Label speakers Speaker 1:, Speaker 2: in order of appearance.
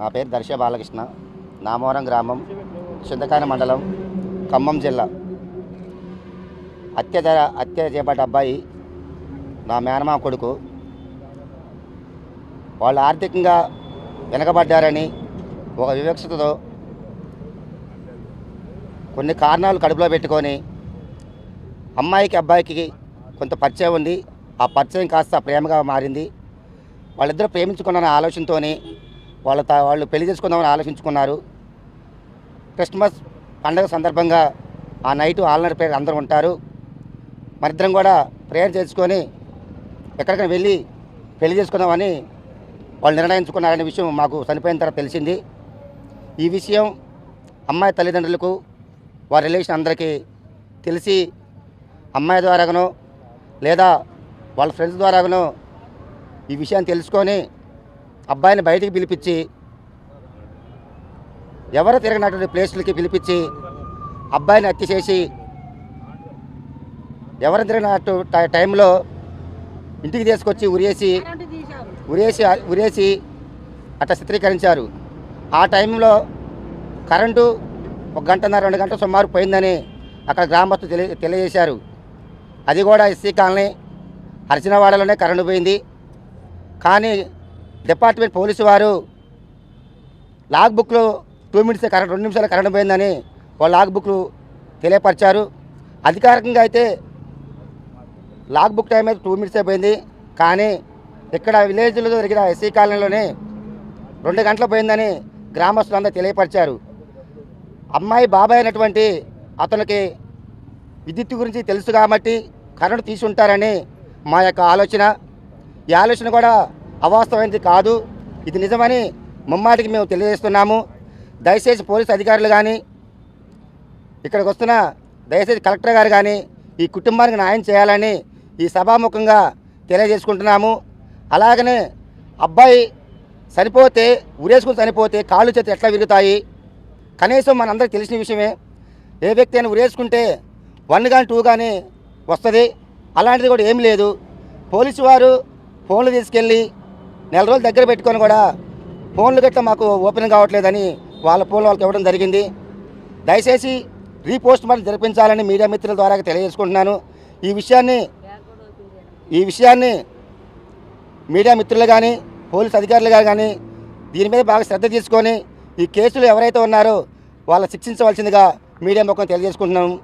Speaker 1: నా పేరు దర్శ బాలకృష్ణ. నామవరం గ్రామం చింతకాయన మండలం ఖమ్మం జిల్లా. హత్య హత్య చేపట్ట అబ్బాయి నా మేనమా కొడుకు. వాళ్ళు ఆర్థికంగా వెనకబడ్డారని ఒక వివక్షతతో కొన్ని కారణాలు కడుపులో పెట్టుకొని అమ్మాయికి అబ్బాయికి కొంత పరిచయం ఉంది. ఆ పరిచయం కాస్త ప్రేమగా మారింది. వాళ్ళిద్దరూ ప్రేమించుకున్న ఆలోచనతోనే వాళ్ళ వాళ్ళు పెళ్ళి చేసుకుందామని ఆలోచించుకున్నారు. క్రిస్మస్ పండగ సందర్భంగా ఆ నైట్ ఆల్నర్ పేరు అందరూ ఉంటారు. మరిద్దరం కూడా ప్రేయర్ చేసుకొని ఎక్కడికైనా వెళ్ళి పెళ్ళి చేసుకుందామని వాళ్ళు నిర్ణయించుకున్నారనే విషయం మాకు చనిపోయిన తర్వాత తెలిసింది. ఈ విషయం అమ్మాయి తల్లిదండ్రులకు వారి రిలేషన్ అందరికీ తెలిసి అమ్మాయి ద్వారాగానో లేదా వాళ్ళ ఫ్రెండ్స్ ద్వారాగానో ఈ విషయాన్ని తెలుసుకొని అబ్బాయిని బయటికి పిలిపించి ఎవరు తిరగనటువంటి ప్లేసులకి పిలిపించి అబ్బాయిని హత్య చేసి ఎవరు తిరిగినట్టు టైంలో ఇంటికి తీసుకొచ్చి ఉరేసి ఉరేసి ఉరేసి అట్లా చిత్రీకరించారు. ఆ టైంలో కరెంటు ఒక గంటన్నర రెండు గంటల సుమారు పోయిందని అక్కడ గ్రామస్తులు తెలియ తెలియజేశారు. అది కూడా ఎస్సీ కాలనీ అర్జునవాడలోనే కరెంటు పోయింది. కానీ డిపార్ట్మెంట్ పోలీసు వారు లాగ్ బుక్లో టూ మినిట్స్ కరెంట్ రెండు నిమిషాలు కరెంట్ పోయిందని వాళ్ళ లాగ్ బుక్లు తెలియపరిచారు. అధికారికంగా అయితే లాగ్ బుక్ టైం అయితే టూ మినిట్స్ అయిపోయింది కానీ ఇక్కడ విలేజ్లో జరిగిన ఎస్సీ కాలనీలోనే రెండు గంటలు పోయిందని గ్రామస్తులందరూ తెలియపరిచారు. అమ్మాయి బాబాయ్ అయినటువంటి అతనికి విద్యుత్ గురించి తెలుసు కాబట్టి కరెంటు తీసుంటారని మా యొక్క ఆలోచన. ఈ ఆలోచన కూడా అవాస్తవమైనది కాదు. ఇది నిజమని ముమ్మాటికి మేము తెలియజేస్తున్నాము. దయచేసి పోలీస్ అధికారులు కానీ ఇక్కడికి వస్తున్న దయచేసి కలెక్టర్ గారు కానీ ఈ కుటుంబానికి న్యాయం చేయాలని ఈ సభాముఖంగా తెలియజేసుకుంటున్నాము. అలాగనే అబ్బాయి చనిపోతే ఉరేసుకుని చనిపోతే కాళ్ళు చేతులు ఎట్లా విరుగుతాయి? కనీసం మనందరికీ తెలిసిన విషయమే. ఏ వ్యక్తి అయినా ఉరేసుకుంటే వన్ కానీ టూ కానీ వస్తుంది. అలాంటిది కూడా ఏం లేదు. పోలీసు వారు ఫోన్లు తీసుకెళ్ళి నెల రోజులు దగ్గర పెట్టుకొని కూడా ఫోన్లు గట్రా మాకు ఓపెన్ కావట్లేదని వాళ్ళ ఫోన్లు వాళ్ళకి ఇవ్వడం జరిగింది. దయచేసి రీపోస్ట్ మార్టం జరిపించాలని మీడియా మిత్రుల ద్వారా తెలియజేసుకుంటున్నాను. ఈ విషయాన్ని ఈ విషయాన్ని మీడియా మిత్రులు కానీ పోలీస్ అధికారులుగా కానీ దీని మీద బాగా శ్రద్ధ తీసుకొని ఈ కేసులు ఎవరైతే ఉన్నారో వాళ్ళ శిక్షించవలసిందిగా మీడియా ముఖం తెలియజేసుకుంటున్నాము